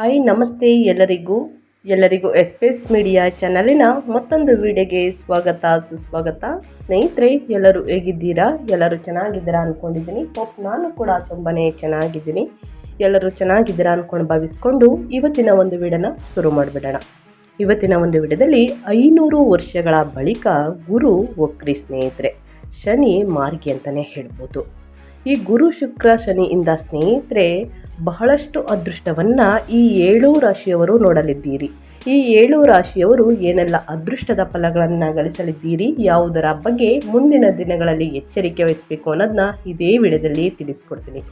Hi, ನಮಸ್ತೆ ಎಲ್ಲರಿಗೂ. ಎಲ್ಲರಿಗೂ ಎಸ್ಪೇಸ್ ಮೀಡಿಯಾ ಚಾನಲಿನ ಮತ್ತೊಂದು ವಿಡಿಯೋಗೆ ಸ್ವಾಗತ, ಸುಸ್ವಾಗತ. ಸ್ನೇಹಿತರೆ, ಎಲ್ಲರೂ ಹೇಗಿದ್ದೀರಾ? ಎಲ್ಲರೂ ಚೆನ್ನಾಗಿದ್ದೀರಾ ಅಂದ್ಕೊಂಡಿದ್ದೀನಿ ಹೋಪ್ ನಾನು ಕೂಡ ತುಂಬಾ ಚೆನ್ನಾಗಿದ್ದೀನಿ. ಎಲ್ಲರೂ ಚೆನ್ನಾಗಿದ್ದೀರಾ ಅಂದ್ಕೊಂಡು ಭಾವಿಸ್ಕೊಂಡು ಇವತ್ತಿನ ಒಂದು ವಿಡಿಯೋನ ಶುರು ಮಾಡಿಬಿಡೋಣ. ಇವತ್ತಿನ ಒಂದು ವಿಡಿಯೋದಲ್ಲಿ ಐನೂರು ವರ್ಷಗಳ ಬಳಿಕ ಗುರು ಒಕ್ರಿ ಸ್ನೇಹಿತರೆ, ಶನಿ ಮಾರ್ಗಿ ಅಂತಲೇ ಹೇಳ್ಬೋದು. ಈ ಗುರು ಶುಕ್ರ ಶನಿಯಿಂದ ಸ್ನೇಹಿತರೆ, ಬಹಳಷ್ಟು ಅದೃಷ್ಟವನ್ನು ಈ ಏಳು ರಾಶಿಯವರು ನೋಡಲಿದ್ದೀರಿ. ಈ ಏಳು ರಾಶಿಯವರು ಏನೆಲ್ಲ ಅದೃಷ್ಟದ ಫಲಗಳನ್ನು ಗಳಿಸಲಿದ್ದೀರಿ, ಯಾವುದರ ಬಗ್ಗೆ ಮುಂದಿನ ದಿನಗಳಲ್ಲಿ ಎಚ್ಚರಿಕೆ ವಹಿಸಬೇಕು ಅನ್ನೋದನ್ನ ಇದೇ ವಿಡಿಯೋದಲ್ಲಿ ತಿಳಿಸ್ಕೊಡ್ತೀನಿ.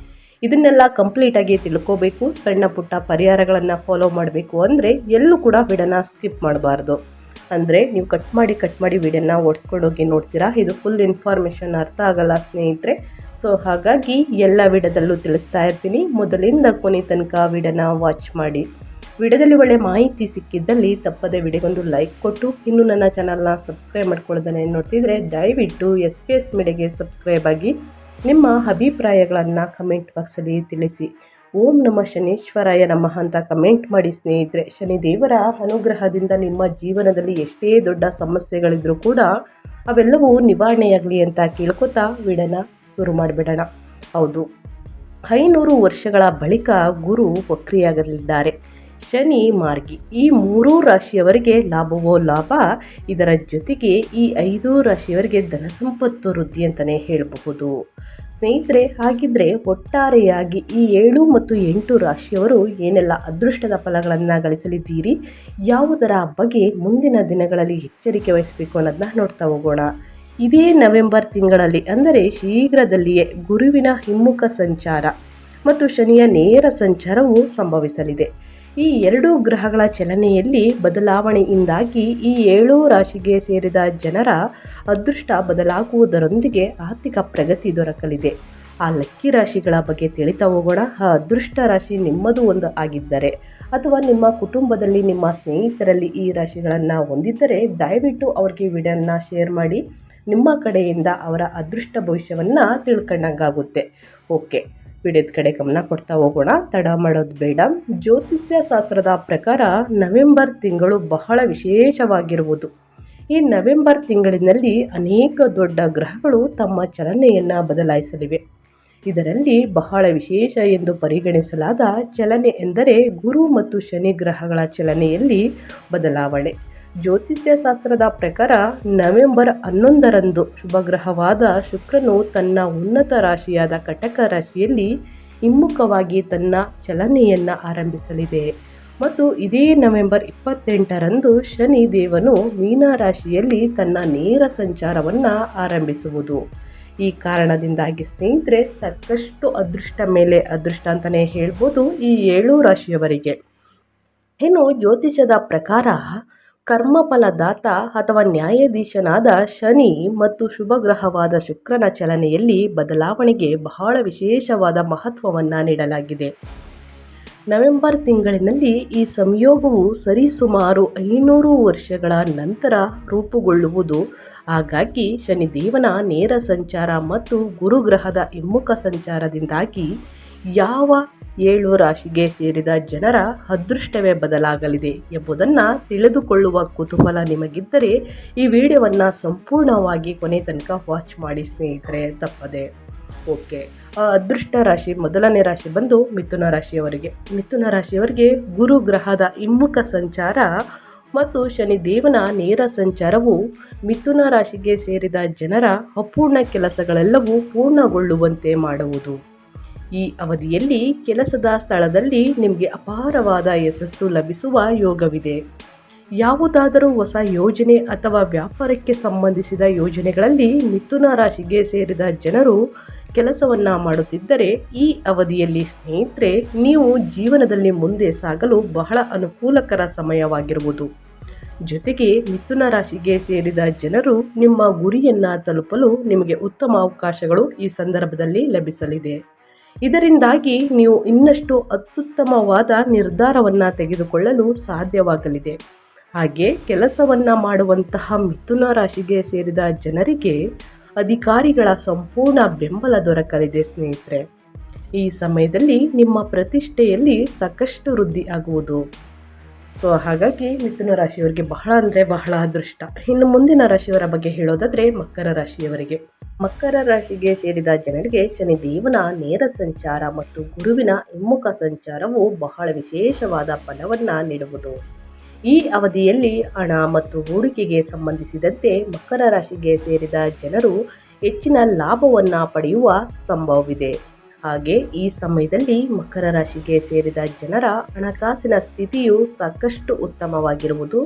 ಇದನ್ನೆಲ್ಲ ಕಂಪ್ಲೀಟಾಗಿ ತಿಳ್ಕೋಬೇಕು, ಸಣ್ಣ ಪುಟ್ಟ ಪರಿಹಾರಗಳನ್ನು ಫಾಲೋ ಮಾಡಬೇಕು ಅಂದರೆ ಎಲ್ಲೂ ಕೂಡ ವಿಡನ ಸ್ಕಿಪ್ ಮಾಡಬಾರ್ದು. ಅಂದರೆ ನೀವು ಕಟ್ ಮಾಡಿ ಕಟ್ ಮಾಡಿ ವಿಡಿಯೋನ ಓಡಿಸ್ಕೊಂಡೋಗಿ ನೋಡ್ತೀರಾ? ಇದು ಫುಲ್ ಇನ್ಫಾರ್ಮೇಷನ್ ಅರ್ಥ ಆಗಲ್ಲ ಸ್ನೇಹಿತರೆ. ಸೊ ಹಾಗಾಗಿ ಎಲ್ಲ ವಿಡಿಯೋದಲ್ಲೂ ತಿಳಿಸ್ತಾ ಇರ್ತೀನಿ. ಮೊದಲಿಂದ ಕೊನೆ ತನಕ ವಿಡಿಯೋನ ವಾಚ್ ಮಾಡಿ. ವಿಡಿಯೋದಲ್ಲಿ ಒಳ್ಳೆ ಮಾಹಿತಿ ಸಿಕ್ಕಿದ್ದಲ್ಲಿ ತಪ್ಪದೆ ವಿಡಿಯೋಗೊಂದು ಲೈಕ್ ಕೊಟ್ಟು, ಇನ್ನೂ ನನ್ನ ಚಾನಲ್ನ ಸಬ್ಸ್ಕ್ರೈಬ್ ಮಾಡ್ಕೊಳ್ಳೋದನ್ನೇ ನೋಡ್ತಿದ್ರೆ ದಯವಿಟ್ಟು ಎಸ್ ಪಿ ಎಸ್ ಮೀಡಿಯಾಗೆ ಸಬ್ಸ್ಕ್ರೈಬ್ ಆಗಿ ನಿಮ್ಮ ಅಭಿಪ್ರಾಯಗಳನ್ನು ಕಮೆಂಟ್ ಬಾಕ್ಸಲ್ಲಿ ತಿಳಿಸಿ. ಓಂ ನಮ ಶನೇಶ್ವರಾಯ ನಮಃ ಅಂತ ಕಮೆಂಟ್ ಮಾಡಿ ಸ್ನೇಹಿತರೆ. ಶನಿದೇವರ ಅನುಗ್ರಹದಿಂದ ನಿಮ್ಮ ಜೀವನದಲ್ಲಿ ಎಷ್ಟೇ ದೊಡ್ಡ ಸಮಸ್ಯೆಗಳಿದ್ರೂ ಕೂಡ ಅವೆಲ್ಲವೂ ನಿವಾರಣೆಯಾಗಲಿ ಅಂತ ಕೇಳ್ಕೊತಾ ವಿಡನ ಶುರು ಮಾಡಿಬಿಡೋಣ. ಹೌದು, ಐನೂರು ವರ್ಷಗಳ ಬಳಿಕ ಗುರು ವಕ್ರಿಯಾಗಲಿದ್ದಾರೆ. ಶನಿ ಮಾರ್ಗಿ, ಈ ಮೂರೂ ರಾಶಿಯವರಿಗೆ ಲಾಭವೋ ಲಾಭ? ಇದರ ಜೊತೆಗೆ ಈ ಐದು ರಾಶಿಯವರಿಗೆ ಧನ ಸಂಪತ್ತು ವೃದ್ಧಿ ಅಂತಲೇ ಹೇಳಬಹುದು. ಸ್ನೇಹಿತರೆ, ಹಾಗಿದ್ರೆ ಒಟ್ಟಾರೆಯಾಗಿ ಈ ಏಳು ಮತ್ತು ಎಂಟು ರಾಶಿಯವರು ಏನೆಲ್ಲ ಅದೃಷ್ಟದ ಫಲಗಳನ್ನು ಗಳಿಸಲಿದ್ದೀರಿ, ಯಾವುದರ ಬಗ್ಗೆ ಮುಂದಿನ ದಿನಗಳಲ್ಲಿ ಎಚ್ಚರಿಕೆ ವಹಿಸಬೇಕು ಅನ್ನೋದನ್ನ ನೋಡ್ತಾ ಹೋಗೋಣ. ಇದೇ ನವೆಂಬರ್ ತಿಂಗಳಲ್ಲಿ ಅಂದರೆ ಶೀಘ್ರದಲ್ಲಿಯೇ ಗುರುವಿನ ಹಿಮ್ಮುಖ ಸಂಚಾರ ಮತ್ತು ಶನಿಯ ನೇರ ಸಂಚಾರವು ಸಂಭವಿಸಲಿದೆ. ಈ ಎರಡೂ ಗ್ರಹಗಳ ಚಲನೆಯಲ್ಲಿ ಬದಲಾವಣೆಯಿಂದಾಗಿ ಈ ಏಳೂ ರಾಶಿಗೆ ಸೇರಿದ ಜನರ ಅದೃಷ್ಟ ಬದಲಾಗುವುದರೊಂದಿಗೆ ಆರ್ಥಿಕ ಪ್ರಗತಿ ದೊರಕಲಿದೆ. ಆ ಲಕ್ಕಿ ರಾಶಿಗಳ ಬಗ್ಗೆ ತಿಳಿತಾ ಹೋಗೋಣ. ಆ ಅದೃಷ್ಟ ರಾಶಿ ನಿಮ್ಮದು ಒಂದು ಆಗಿದ್ದರೆ ಅಥವಾ ನಿಮ್ಮ ಕುಟುಂಬದಲ್ಲಿ ನಿಮ್ಮ ಸ್ನೇಹಿತರಲ್ಲಿ ಈ ರಾಶಿಗಳನ್ನು ಹೊಂದಿದ್ದರೆ ದಯವಿಟ್ಟು ಅವ್ರಿಗೆ ವಿಡಿಯೋನ ಶೇರ್ ಮಾಡಿ. ನಿಮ್ಮ ಕಡೆಯಿಂದ ಅವರ ಅದೃಷ್ಟ ಭವಿಷ್ಯವನ್ನು ತಿಳ್ಕೊಂಡಂಗಾಗುತ್ತೆ. ಓಕೆ. ವಿಡಿಯೋದ ಕಡೆ ಗಮನ ಕೊಡ್ತಾ ಹೋಗೋಣ. ತಡ ಮಾಡೋದು ಬೇಡ. ಜ್ಯೋತಿಷ್ಯ ಶಾಸ್ತ್ರದ ಪ್ರಕಾರ ನವೆಂಬರ್ ತಿಂಗಳು ಬಹಳ ವಿಶೇಷವಾಗಿರುವುದು. ಈ ನವೆಂಬರ್ ತಿಂಗಳಿನಲ್ಲಿ ಅನೇಕ ದೊಡ್ಡ ಗ್ರಹಗಳು ತಮ್ಮ ಚಲನೆಯನ್ನು ಬದಲಾಯಿಸಲಿವೆ. ಇದರಲ್ಲಿ ಬಹಳ ವಿಶೇಷ ಎಂದು ಪರಿಗಣಿಸಲಾದ ಚಲನೆ ಎಂದರೆ ಗುರು ಮತ್ತು ಶನಿ ಗ್ರಹಗಳ ಚಲನೆಯಲ್ಲಿ ಬದಲಾವಣೆ. ಜ್ಯೋತಿಷ್ಯ ಶಾಸ್ತ್ರದ ಪ್ರಕಾರ ನವೆಂಬರ್ ಹನ್ನೊಂದರಂದು ಶುಭಗ್ರಹವಾದ ಶುಕ್ರನು ತನ್ನ ಉನ್ನತ ರಾಶಿಯಾದ ಕಟಕ ರಾಶಿಯಲ್ಲಿ ಹಿಮ್ಮುಖವಾಗಿ ತನ್ನ ಚಲನೆಯನ್ನು ಆರಂಭಿಸಲಿದೆ. ಮತ್ತು ಇದೇ ನವೆಂಬರ್ ಇಪ್ಪತ್ತೆಂಟರಂದು ಶನಿ ದೇವನು ಮೀನ ರಾಶಿಯಲ್ಲಿ ತನ್ನ ನೇರ ಸಂಚಾರವನ್ನು ಆರಂಭಿಸುವುದು. ಈ ಕಾರಣದಿಂದಾಗಿ ಸ್ನೇಹಿತರೆ, ಸಾಕಷ್ಟು ಅದೃಷ್ಟ ಮೇಲೆ ಅದೃಷ್ಟ ಅಂತಲೇ ಹೇಳ್ಬೋದು ಈ ಏಳು ರಾಶಿಯವರಿಗೆ. ಇನ್ನು ಜ್ಯೋತಿಷ್ಯದ ಪ್ರಕಾರ ಕರ್ಮಫಲದಾತ ಅಥವಾ ನ್ಯಾಯಾಧೀಶನಾದ ಶನಿ ಮತ್ತು ಶುಭಗ್ರಹವಾದ ಶುಕ್ರನ ಚಲನೆಯಲ್ಲಿ ಬದಲಾವಣೆಗೆ ಬಹಳ ವಿಶೇಷವಾದ ಮಹತ್ವವನ್ನು ನೀಡಲಾಗಿದೆ. ನವೆಂಬರ್ ತಿಂಗಳಿನಲ್ಲಿ ಈ ಸಂಯೋಗವು ಸರಿಸುಮಾರು ಐನೂರು ವರ್ಷಗಳ ನಂತರ ರೂಪುಗೊಳ್ಳುವುದು. ಹಾಗಾಗಿ ಶನಿದೇವನ ನೇರ ಸಂಚಾರ ಮತ್ತು ಗುರುಗ್ರಹದ ಹಿಮ್ಮುಖ ಸಂಚಾರದಿಂದಾಗಿ ಯಾವ ಏಳು ರಾಶಿಗೆ ಸೇರಿದ ಜನರ ಅದೃಷ್ಟವೇ ಬದಲಾಗಲಿದೆ ಎಂಬುದನ್ನು ತಿಳಿದುಕೊಳ್ಳುವ ಕುತೂಹಲ ನಿಮಗಿದ್ದರೆ ಈ ವಿಡಿಯೋವನ್ನು ಸಂಪೂರ್ಣವಾಗಿ ಕೊನೆ ತನಕ ವಾಚ್ ಮಾಡಿ ಸ್ನೇಹಿತರೆ, ತಪ್ಪದೆ. ಓಕೆ. ಅದೃಷ್ಟ ರಾಶಿ ಮೊದಲನೇ ರಾಶಿ ಬಂದು ಮಿಥುನ ರಾಶಿಯವರಿಗೆ. ಮಿಥುನ ರಾಶಿಯವರಿಗೆ ಗುರು ಗ್ರಹದ ಹಿಮ್ಮುಖ ಸಂಚಾರ ಮತ್ತು ಶನಿದೇವನ ನೇರ ಸಂಚಾರವು ಮಿಥುನ ರಾಶಿಗೆ ಸೇರಿದ ಜನರ ಅಪೂರ್ಣ ಕೆಲಸಗಳೆಲ್ಲವೂ ಪೂರ್ಣಗೊಳ್ಳುವಂತೆ ಮಾಡುವುದು. ಈ ಅವಧಿಯಲ್ಲಿ ಕೆಲಸದ ಸ್ಥಳದಲ್ಲಿ ನಿಮಗೆ ಅಪಾರವಾದ ಯಶಸ್ಸು ಲಭಿಸುವ ಯೋಗವಿದೆ. ಯಾವುದಾದರೂ ಹೊಸ ಯೋಜನೆ ಅಥವಾ ವ್ಯಾಪಾರಕ್ಕೆ ಸಂಬಂಧಿಸಿದ ಯೋಜನೆಗಳಲ್ಲಿ ಮಿಥುನ ರಾಶಿಗೆ ಸೇರಿದ ಜನರು ಕೆಲಸವನ್ನು ಮಾಡುತ್ತಿದ್ದರೆ ಈ ಅವಧಿಯಲ್ಲಿ ಸ್ನೇಹಿತರೆ, ನೀವು ಜೀವನದಲ್ಲಿ ಮುಂದೆ ಸಾಗಲು ಬಹಳ ಅನುಕೂಲಕರ ಸಮಯವಾಗಿರುವುದು. ಜೊತೆಗೆ ಮಿಥುನ ರಾಶಿಗೆ ಸೇರಿದ ಜನರು ನಿಮ್ಮ ಗುರಿಯನ್ನು ತಲುಪಲು ನಿಮಗೆ ಉತ್ತಮ ಅವಕಾಶಗಳು ಈ ಸಂದರ್ಭದಲ್ಲಿ ಲಭಿಸಲಿದೆ. ಇದರಿಂದಾಗಿ ನೀವು ಇನ್ನಷ್ಟು ಅತ್ಯುತ್ತಮವಾದ ನಿರ್ಧಾರವನ್ನು ತೆಗೆದುಕೊಳ್ಳಲು ಸಾಧ್ಯವಾಗಲಿದೆ. ಹಾಗೆ ಕೆಲಸವನ್ನು ಮಾಡುವಂತಹ ಮಿಥುನ ರಾಶಿಗೆ ಸೇರಿದ ಜನರಿಗೆ ಅಧಿಕಾರಿಗಳ ಸಂಪೂರ್ಣ ಬೆಂಬಲ ದೊರಕಲಿದೆ ಸ್ನೇಹಿತರೆ. ಈ ಸಮಯದಲ್ಲಿ ನಿಮ್ಮ ಪ್ರತಿಷ್ಠೆಯಲ್ಲಿ ಸಾಕಷ್ಟು ವೃದ್ಧಿ ಆಗುವುದು. ಸೊ ಹಾಗಾಗಿ ಮಿಥುನ ರಾಶಿಯವರಿಗೆ ಬಹಳ ಅಂದರೆ ಬಹಳ ಅದೃಷ್ಟ. ಇನ್ನು ಮುಂದಿನ ರಾಶಿಯವರ ಬಗ್ಗೆ ಹೇಳೋದಾದರೆ ಮಕರ ರಾಶಿಯವರಿಗೆ. ಮಕರ ರಾಶಿಗೆ ಸೇರಿದ ಜನರಿಗೆ ಶನಿ ದೇವನ ನೇರ ಸಂಚಾರ ಮತ್ತು ಗುರುವಿನ ಹಿಮ್ಮುಖ ಸಂಚಾರವು ಬಹಳ ವಿಶೇಷವಾದ ಫಲವನ್ನು ನೀಡುವುದು. ಈ ಅವಧಿಯಲ್ಲಿ ಹಣ ಮತ್ತು ಹೂಡಿಕೆಗೆ ಸಂಬಂಧಿಸಿದಂತೆ ಮಕರ ರಾಶಿಗೆ ಸೇರಿದ ಜನರು ಹೆಚ್ಚಿನ ಲಾಭವನ್ನು ಪಡೆಯುವ ಸಂಭವವಿದೆ. ಹಾಗೆ ಈ ಸಮಯದಲ್ಲಿ ಮಕರ ರಾಶಿಗೆ ಸೇರಿದ ಜನರ ಹಣಕಾಸಿನ ಸ್ಥಿತಿಯು ಸಾಕಷ್ಟು ಉತ್ತಮವಾಗಿರುವುದು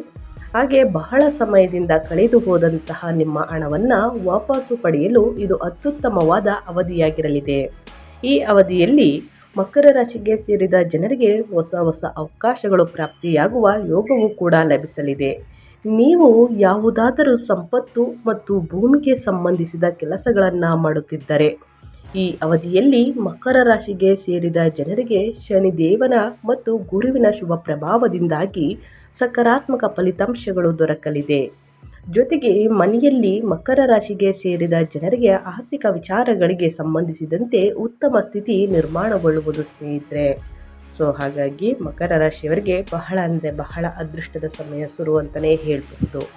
ಹಾಗೆ ಬಹಳ ಸಮಯದಿಂದ ಕಳೆದು ಹೋದಂತಹ ನಿಮ್ಮ ಹಣವನ್ನು ವಾಪಸ್ಸು ಪಡೆಯಲು ಇದು ಅತ್ಯುತ್ತಮವಾದ ಅವಧಿಯಾಗಿರಲಿದೆ. ಈ ಅವಧಿಯಲ್ಲಿ ಮಕರ ರಾಶಿಗೆ ಸೇರಿದ ಜನರಿಗೆ ಹೊಸ ಹೊಸ ಅವಕಾಶಗಳು ಪ್ರಾಪ್ತಿಯಾಗುವ ಯೋಗವೂ ಕೂಡ ಲಭಿಸಲಿದೆ. ನೀವು ಯಾವುದಾದರೂ ಸಂಪತ್ತು ಮತ್ತು ಭೂಮಿಗೆ ಸಂಬಂಧಿಸಿದ ಕೆಲಸಗಳನ್ನು ಮಾಡುತ್ತಿದ್ದರೆ ಈ ಅವಧಿಯಲ್ಲಿ ಮಕರ ರಾಶಿಗೆ ಸೇರಿದ ಜನರಿಗೆ ಶನಿದೇವನ ಮತ್ತು ಗುರುವಿನ ಶುಭ ಪ್ರಭಾವದಿಂದಾಗಿ ಸಕಾರಾತ್ಮಕ ಫಲಿತಾಂಶಗಳು ದೊರಕಲಿದೆ. ಜೊತೆಗೆ ಮನೆಯಲ್ಲಿ ಮಕರ ರಾಶಿಗೆ ಸೇರಿದ ಜನರಿಗೆ ಆರ್ಥಿಕ ವಿಚಾರಗಳಿಗೆ ಸಂಬಂಧಿಸಿದಂತೆ ಉತ್ತಮ ಸ್ಥಿತಿ ನಿರ್ಮಾಣಗೊಳ್ಳುವುದು ಸ್ನೇಹಿತರೆ. ಸೊ, ಹಾಗಾಗಿ ಮಕರ ರಾಶಿಯವರಿಗೆ ಬಹಳ ಅಂದರೆ ಬಹಳ ಅದೃಷ್ಟದ ಸಮಯ ಶುರು ಅಂತಲೇ ಹೇಳಬಹುದು.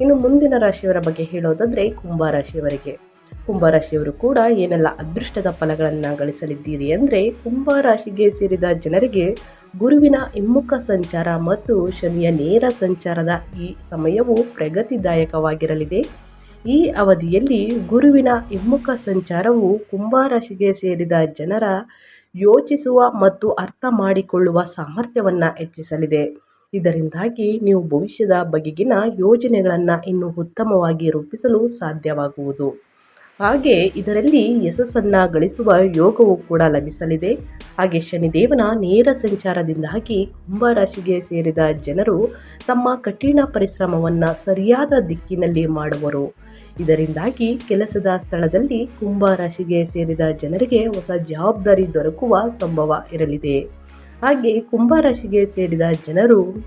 ಇನ್ನು ಮುಂದಿನ ರಾಶಿಯವರ ಬಗ್ಗೆ ಹೇಳೋದಾದರೆ ಕುಂಭ ರಾಶಿಯವರಿಗೆ. ಕುಂಭರಾಶಿಯವರು ಕೂಡ ಏನೆಲ್ಲ ಅದೃಷ್ಟದ ಫಲಗಳನ್ನು ಗಳಿಸಲಿದ್ದೀರಿ ಅಂದರೆ ಕುಂಭರಾಶಿಗೆ ಸೇರಿದ ಜನರಿಗೆ ಗುರುವಿನ ಹಿಮ್ಮುಖ ಸಂಚಾರ ಮತ್ತು ಶನಿಯ ನೇರ ಸಂಚಾರದ ಈ ಸಮಯವು ಪ್ರಗತಿದಾಯಕವಾಗಿರಲಿದೆ. ಈ ಅವಧಿಯಲ್ಲಿ ಗುರುವಿನ ಹಿಮ್ಮುಖ ಸಂಚಾರವು ಕುಂಭರಾಶಿಗೆ ಸೇರಿದ ಜನರ ಯೋಚಿಸುವ ಮತ್ತು ಅರ್ಥ ಮಾಡಿಕೊಳ್ಳುವ ಸಾಮರ್ಥ್ಯವನ್ನು ಹೆಚ್ಚಿಸಲಿದೆ. ಇದರಿಂದಾಗಿ ನೀವು ಭವಿಷ್ಯದ ಬಗೆಗಿನ ಯೋಜನೆಗಳನ್ನು ಇನ್ನೂ ಉತ್ತಮವಾಗಿ ರೂಪಿಸಲು ಸಾಧ್ಯವಾಗುವುದು. ಹಾಗೆ ಇದರಲ್ಲಿ ಯಶಸ್ಸನ್ನು ಗಳಿಸುವ ಯೋಗವು ಕೂಡ ಲಭಿಸಲಿದೆ. ಹಾಗೆ ಶನಿದೇವನ ನೇರ ಸಂಚಾರದಿಂದಾಗಿ ಕುಂಭರಾಶಿಗೆ ಸೇರಿದ ಜನರು ತಮ್ಮ ಕಠಿಣ ಪರಿಶ್ರಮವನ್ನು ಸರಿಯಾದ ದಿಕ್ಕಿನಲ್ಲಿ ಮಾಡುವರು. ಇದರಿಂದಾಗಿ ಕೆಲಸದ ಸ್ಥಳದಲ್ಲಿ ಕುಂಭರಾಶಿಗೆ ಸೇರಿದ ಜನರಿಗೆ ಹೊಸ ಜವಾಬ್ದಾರಿ ದೊರಕುವ ಸಂಭವ ಇರಲಿದೆ. ಹಾಗೆ ಕುಂಭರಾಶಿಗೆ ಸೇರಿದ ಜನರು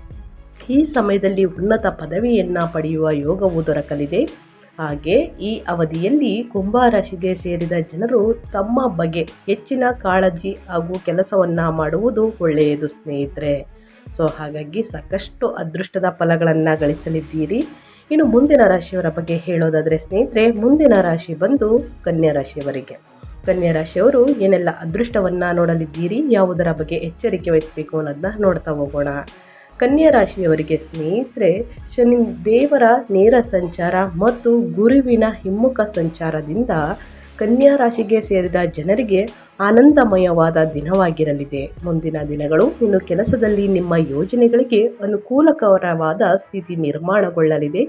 ಈ ಸಮಯದಲ್ಲಿ ಉನ್ನತ ಪದವಿಯನ್ನು ಪಡೆಯುವ ಯೋಗವು ದೊರಕಲಿದೆ. ಹಾಗೆ ಈ ಅವಧಿಯಲ್ಲಿ ಕುಂಭರಾಶಿಗೆ ಸೇರಿದ ಜನರು ತಮ್ಮ ಬಗ್ಗೆ ಹೆಚ್ಚಿನ ಕಾಳಜಿ ಹಾಗೂ ಕೆಲಸವನ್ನು ಮಾಡುವುದು ಒಳ್ಳೆಯದು ಸ್ನೇಹಿತರೆ. ಸೊ, ಹಾಗಾಗಿ ಸಾಕಷ್ಟು ಅದೃಷ್ಟದ ಫಲಗಳನ್ನು ಗಳಿಸಲಿದ್ದೀರಿ. ಇನ್ನು ಮುಂದಿನ ರಾಶಿಯವರ ಬಗ್ಗೆ ಹೇಳೋದಾದರೆ ಸ್ನೇಹಿತರೆ, ಮುಂದಿನ ರಾಶಿ ಬಂದು ಕನ್ಯಾ ರಾಶಿಯವರಿಗೆ. ಕನ್ಯಾ ರಾಶಿಯವರು ಏನೆಲ್ಲ ಅದೃಷ್ಟವನ್ನು ನೋಡಲಿದ್ದೀರಿ, ಯಾವುದರ ಬಗ್ಗೆ ಎಚ್ಚರಿಕೆ ವಹಿಸಬೇಕು ಅನ್ನೋದನ್ನ ನೋಡ್ತಾ ಹೋಗೋಣ. ಕನ್ಯಾ ರಾಶಿಯವರಿಗೆ ಸ್ನೇಹಿತರೆ, ಶನಿ ದೇವರ ನೇರ ಸಂಚಾರ ಮತ್ತು ಗುರುವಿನ ಹಿಮ್ಮುಖ ಸಂಚಾರದಿಂದ ಕನ್ಯಾ ರಾಶಿಗೆ ಸೇರಿದ ಜನರಿಗೆ ಆನಂದಮಯವಾದ ದಿನವಾಗಿರಲಿದೆ. ಮುಂದಿನ ದಿನಗಳು ಇನ್ನು ಕೆಲಸದಲ್ಲಿ ನಿಮ್ಮ ಯೋಜನೆಗಳಿಗೆ ಅನುಕೂಲಕರವಾದ ಸ್ಥಿತಿ ನಿರ್ಮಾಣಗೊಳ್ಳಲಿದೆ.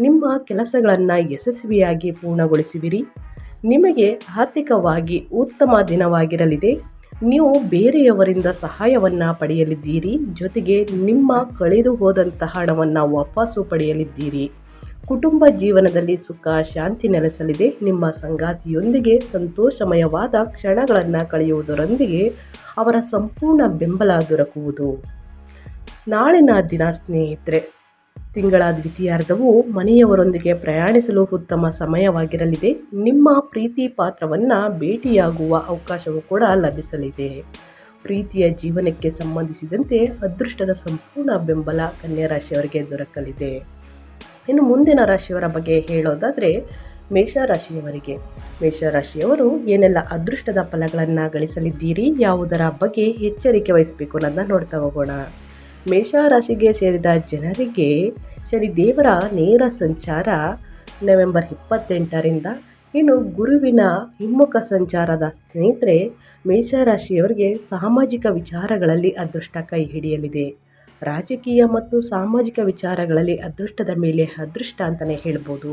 ನಿಮ್ಮ ಕೆಲಸಗಳನ್ನು ಯಶಸ್ವಿಯಾಗಿ ಪೂರ್ಣಗೊಳಿಸುವಿರಿ ನಿಮಗೆ ಆರ್ಥಿಕವಾಗಿ ಉತ್ತಮ ದಿನವಾಗಿರಲಿದೆ. ನೀವು ಬೇರೆಯವರಿಂದ ಸಹಾಯವನ್ನು ಪಡೆಯಲಿದ್ದೀರಿ, ಜೊತೆಗೆ ನಿಮ್ಮ ಕಳೆದು ಹೋದಂತಹ ಹಣವನ್ನು ವಾಪಸ್ಸು ಪಡೆಯಲಿದ್ದೀರಿ. ಕುಟುಂಬ ಜೀವನದಲ್ಲಿ ಸುಖ, ಶಾಂತಿ ನೆಲೆಸಲಿದೆ. ನಿಮ್ಮ ಸಂಗಾತಿಯೊಂದಿಗೆ ಸಂತೋಷಮಯವಾದ ಕ್ಷಣಗಳನ್ನು ಕಳೆಯುವುದರೊಂದಿಗೆ ಅವರ ಸಂಪೂರ್ಣ ಬೆಂಬಲ ದೊರಕುವುದು. ನಾಳಿನ ದಿನ ಸ್ನೇಹಿತರೆ ತಿಂಗಳ ದ್ವಿತೀಯಾರ್ಧವು ಮನೆಯವರೊಂದಿಗೆ ಪ್ರಯಾಣಿಸಲು ಉತ್ತಮ ಸಮಯವಾಗಿರಲಿದೆ. ನಿಮ್ಮ ಪ್ರೀತಿ ಪಾತ್ರವನ್ನು ಭೇಟಿಯಾಗುವ ಅವಕಾಶವು ಕೂಡ ಲಭಿಸಲಿದೆ. ಪ್ರೀತಿಯ ಜೀವನಕ್ಕೆ ಸಂಬಂಧಿಸಿದಂತೆ ಅದೃಷ್ಟದ ಸಂಪೂರ್ಣ ಬೆಂಬಲ ಕನ್ಯಾ ರಾಶಿಯವರಿಗೆ ದೊರಕಲಿದೆ. ಇನ್ನು ಮುಂದಿನ ರಾಶಿಯವರ ಬಗ್ಗೆ ಹೇಳೋದಾದರೆ ಮೇಷರಾಶಿಯವರಿಗೆ. ಮೇಷರಾಶಿಯವರು ಏನೆಲ್ಲ ಅದೃಷ್ಟದ ಫಲಗಳನ್ನು ಗಳಿಸಲಿದ್ದೀರಿ, ಯಾವುದರ ಬಗ್ಗೆ ಎಚ್ಚರಿಕೆ ವಹಿಸಬೇಕು ಅನ್ನೋದನ್ನ ನೋಡ್ತಾ ಹೋಗೋಣ. ಮೇಷರಾಶಿಗೆ ಸೇರಿದ ಜನರಿಗೆ ಶನಿ ದೇವರ ನೇರ ಸಂಚಾರ ನವೆಂಬರ್ ಇಪ್ಪತ್ತೆಂಟರಿಂದ. ಇನ್ನು ಗುರುವಿನ ಹಿಮ್ಮುಖ ಸಂಚಾರದ ಸ್ನೇಹಿತರೆ, ಮೇಷರಾಶಿಯವರಿಗೆ ಸಾಮಾಜಿಕ ವಿಚಾರಗಳಲ್ಲಿ ಅದೃಷ್ಟ ಕೈ ಹಿಡಿಯಲಿದೆ. ರಾಜಕೀಯ ಮತ್ತು ಸಾಮಾಜಿಕ ವಿಚಾರಗಳಲ್ಲಿ ಅದೃಷ್ಟದ ಮೇಲೆ ಅದೃಷ್ಟ ಅಂತಲೇ ಹೇಳ್ಬೋದು.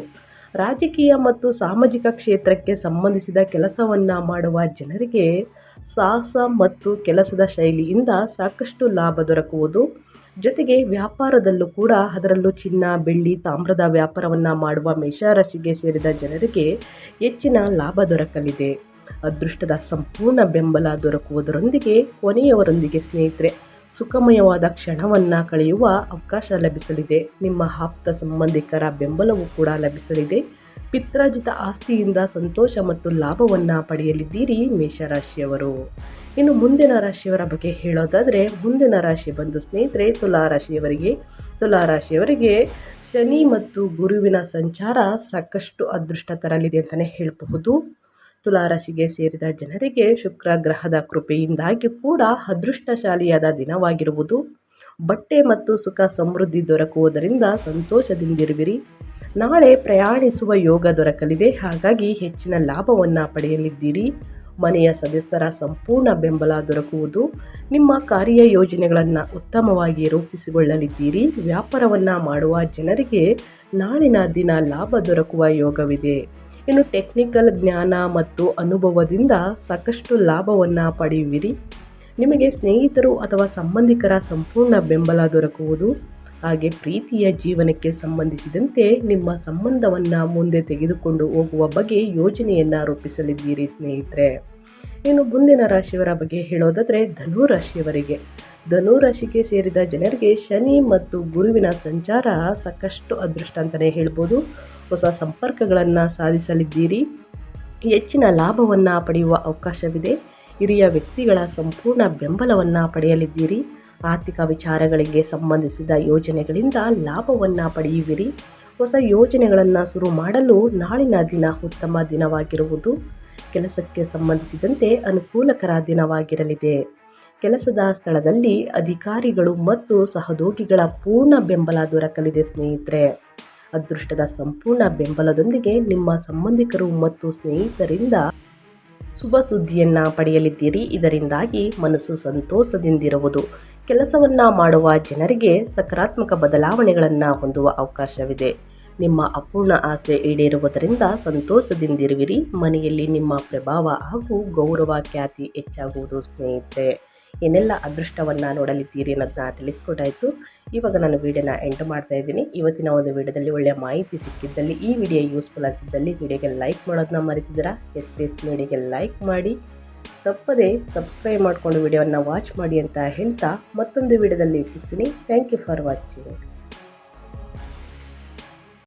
ರಾಜಕೀಯ ಮತ್ತು ಸಾಮಾಜಿಕ ಕ್ಷೇತ್ರಕ್ಕೆ ಸಂಬಂಧಿಸಿದ ಕೆಲಸವನ್ನು ಮಾಡುವ ಜನರಿಗೆ ಸಾಹಸ ಮತ್ತು ಕೆಲಸದ ಶೈಲಿಯಿಂದ ಸಾಕಷ್ಟು ಲಾಭ ದೊರಕುವುದು. ಜೊತೆಗೆ ವ್ಯಾಪಾರದಲ್ಲೂ ಕೂಡ ಅದರಲ್ಲೂ ಚಿನ್ನ, ಬೆಳ್ಳಿ, ತಾಮ್ರದ ವ್ಯಾಪಾರವನ್ನು ಮಾಡುವ ಮೇಷರಾಶಿಗೆ ಸೇರಿದ ಜನರಿಗೆ ಹೆಚ್ಚಿನ ಲಾಭ ದೊರಕಲಿದೆ. ಅದೃಷ್ಟದ ಸಂಪೂರ್ಣ ಬೆಂಬಲ ದೊರಕುವುದರೊಂದಿಗೆ ಕೊನೆಯವರೊಂದಿಗೆ ಸ್ನೇಹಿತರೆ, ಸುಖಮಯವಾದ ಕ್ಷಣವನ್ನು ಕಳೆಯುವ ಅವಕಾಶ ಲಭಿಸಲಿದೆ. ನಿಮ್ಮ ಆಪ್ತ ಸಂಬಂಧಿಕರ ಬೆಂಬಲವೂ ಕೂಡ ಲಭಿಸಲಿದೆ. ಪಿತ್ರಾಜಿತ ಆಸ್ತಿಯಿಂದ ಸಂತೋಷ ಮತ್ತು ಲಾಭವನ್ನು ಪಡೆಯಲಿದ್ದೀರಿ ಮೇಷರಾಶಿಯವರು. ಇನ್ನು ಮುಂದಿನ ರಾಶಿಯವರ ಬಗ್ಗೆ ಹೇಳೋದಾದರೆ, ಮುಂದಿನ ರಾಶಿ ಬಂದು ಸ್ನೇಹಿತರೆ, ತುಲಾ ರಾಶಿಯವರಿಗೆ ತುಲಾ ರಾಶಿಯವರಿಗೆ ಶನಿ ಮತ್ತು ಗುರುವಿನ ಸಂಚಾರ ಸಾಕಷ್ಟು ಅದೃಷ್ಟ ತರಲಿದೆ ಅಂತಲೇ ಹೇಳಬಹುದು. ತುಲಾರಾಶಿಗೆ ಸೇರಿದ ಜನರಿಗೆ ಶುಕ್ರ ಗ್ರಹದ ಕೃಪೆಯಿಂದಾಗಿ ಕೂಡ ಅದೃಷ್ಟಶಾಲಿಯಾದ ದಿನವಾಗಿರುವುದು. ಬಟ್ಟೆ ಮತ್ತು ಸುಖ ಸಮೃದ್ಧಿ ದೊರಕುವುದರಿಂದ ಸಂತೋಷದಿಂದಿರುವಿರಿ. ನಾಳೆ ಪ್ರಯಾಣಿಸುವ ಯೋಗ ದೊರಕಲಿದೆ. ಹಾಗಾಗಿ ಹೆಚ್ಚಿನ ಲಾಭವನ್ನು ಪಡೆಯಲಿದ್ದೀರಿ. ಮನೆಯ ಸದಸ್ಯರ ಸಂಪೂರ್ಣ ಬೆಂಬಲ ದೊರಕುವುದು ನಿಮ್ಮ ಕಾರ್ಯ ಯೋಜನೆಗಳನ್ನು ಉತ್ತಮವಾಗಿ ರೂಪಿಸಿಕೊಳ್ಳಲಿದ್ದೀರಿ. ವ್ಯಾಪಾರವನ್ನು ಮಾಡುವ ಜನರಿಗೆ ನಾಳಿನ ದಿನ ಲಾಭ ದೊರಕುವ ಯೋಗವಿದೆ. ಇನ್ನು ಟೆಕ್ನಿಕಲ್ ಜ್ಞಾನ ಮತ್ತು ಅನುಭವದಿಂದ ಸಾಕಷ್ಟು ಲಾಭವನ್ನು ಪಡೆಯುವಿರಿ. ನಿಮಗೆ ಸ್ನೇಹಿತರು ಅಥವಾ ಸಂಬಂಧಿಕರ ಸಂಪೂರ್ಣ ಬೆಂಬಲ ದೊರಕುವುದು. ಹಾಗೆ ಪ್ರೀತಿಯ ಜೀವನಕ್ಕೆ ಸಂಬಂಧಿಸಿದಂತೆ ನಿಮ್ಮ ಸಂಬಂಧವನ್ನು ಮುಂದೆ ತೆಗೆದುಕೊಂಡು ಹೋಗುವ ಬಗ್ಗೆ ಯೋಜನೆಯನ್ನು ರೂಪಿಸಲಿದ್ದೀರಿ, ಸ್ನೇಹಿತರೆ. ಇನ್ನು ಮುಂದಿನ ರಾಶಿಯವರ ಬಗ್ಗೆ ಹೇಳೋದಾದರೆ ಧನು ರಾಶಿಯವರಿಗೆ. ಧನು ರಾಶಿಗೆ ಸೇರಿದ ಜನರಿಗೆ ಶನಿ ಮತ್ತು ಗುರುವಿನ ಸಂಚಾರ ಸಾಕಷ್ಟು ಅದೃಷ್ಟ ಅಂತಲೇ ಹೇಳ್ಬೋದು. ಹೊಸ ಸಂಪರ್ಕಗಳನ್ನು ಸಾಧಿಸಲಿದ್ದೀರಿ. ಹೆಚ್ಚಿನ ಲಾಭವನ್ನು ಪಡೆಯುವ ಅವಕಾಶವಿದೆ. ಹಿರಿಯ ವ್ಯಕ್ತಿಗಳ ಸಂಪೂರ್ಣ ಬೆಂಬಲವನ್ನು ಪಡೆಯಲಿದ್ದೀರಿ. ಆರ್ಥಿಕ ವಿಚಾರಗಳಿಗೆ ಸಂಬಂಧಿಸಿದ ಯೋಜನೆಗಳಿಂದ ಲಾಭವನ್ನು ಪಡೆಯುವಿರಿ. ಹೊಸ ಯೋಜನೆಗಳನ್ನು ಶುರು ಮಾಡಲು ನಾಳಿನ ದಿನ ಉತ್ತಮ ದಿನವಾಗಿರುವುದು ಕೆಲಸಕ್ಕೆ ಸಂಬಂಧಿಸಿದಂತೆ ಅನುಕೂಲಕರ ದಿನವಾಗಿರಲಿದೆ. ಕೆಲಸದ ಸ್ಥಳದಲ್ಲಿ ಅಧಿಕಾರಿಗಳು ಮತ್ತು ಸಹೋದ್ಯೋಗಿಗಳ ಪೂರ್ಣ ಬೆಂಬಲ ದೊರಕಲಿದೆ ಸ್ನೇಹಿತರೆ. ಅದೃಷ್ಟದ ಸಂಪೂರ್ಣ ಬೆಂಬಲದೊಂದಿಗೆ ನಿಮ್ಮ ಸಂಬಂಧಿಕರು ಮತ್ತು ಸ್ನೇಹಿತರಿಂದ ಶುಭ ಸುದ್ದಿಯನ್ನು ಪಡೆಯಲಿದ್ದೀರಿ. ಇದರಿಂದಾಗಿ ಮನಸ್ಸು ಸಂತೋಷದಿಂದಿರುವುದು. ಕೆಲಸವನ್ನು ಮಾಡುವ ಜನರಿಗೆ ಸಕಾರಾತ್ಮಕ ಬದಲಾವಣೆಗಳನ್ನು ಹೊಂದುವ ಅವಕಾಶವಿದೆ. ನಿಮ್ಮ ಅಪೂರ್ಣ ಆಸೆ ಈಡೇರುವುದರಿಂದ ಸಂತೋಷದಿಂದಿರುವಿರಿ. ಮನೆಯಲ್ಲಿ ನಿಮ್ಮ ಪ್ರಭಾವ ಹಾಗೂ ಗೌರವ ಖ್ಯಾತಿ ಹೆಚ್ಚಾಗುವುದು ಸ್ನೇಹಿತರೆ. ಏನೆಲ್ಲ ಅದೃಷ್ಟವನ್ನು ನೋಡಲಿದ್ದೀರಿ ಅನ್ನೋದನ್ನ ತಿಳಿಸ್ಕೊಟ್ಟಾಯಿತು. ಇವಾಗ ನಾನು ವೀಡಿಯೋನ ಎಂಡ್ ಮಾಡ್ತಾ ಇದ್ದೀನಿ. ಇವತ್ತಿನ ಒಂದು ವೀಡಿಯೋದಲ್ಲಿ ಒಳ್ಳೆಯ ಮಾಹಿತಿ ಸಿಕ್ಕಿದ್ದಲ್ಲಿ ಈ ವಿಡಿಯೋ ಯೂಸ್ಫುಲ್ ಅನಿಸಿದ್ದಲ್ಲಿ ವಿಡಿಯೋಗೆ ಲೈಕ್ ಮಾಡೋದನ್ನ ಮರಿತಿದ್ದೀರಾ? ಎಸ್ ಪಿ ಎಸ್ ವಿಡಿಯೋಗೆ ಲೈಕ್ ಮಾಡಿ. ತಪ್ಪದೇ ಸಬ್ಸ್ಕ್ರೈಬ್ ಮಾಡಿಕೊಂಡು ವಿಡಿಯೋವನ್ನು ವಾಚ್ ಮಾಡಿ ಅಂತ ಹೇಳ್ತಾ ಮತ್ತೊಂದು ವಿಡಿಯೋದಲ್ಲಿ ಸಿಗ್ತೀನಿ. Thank you for watching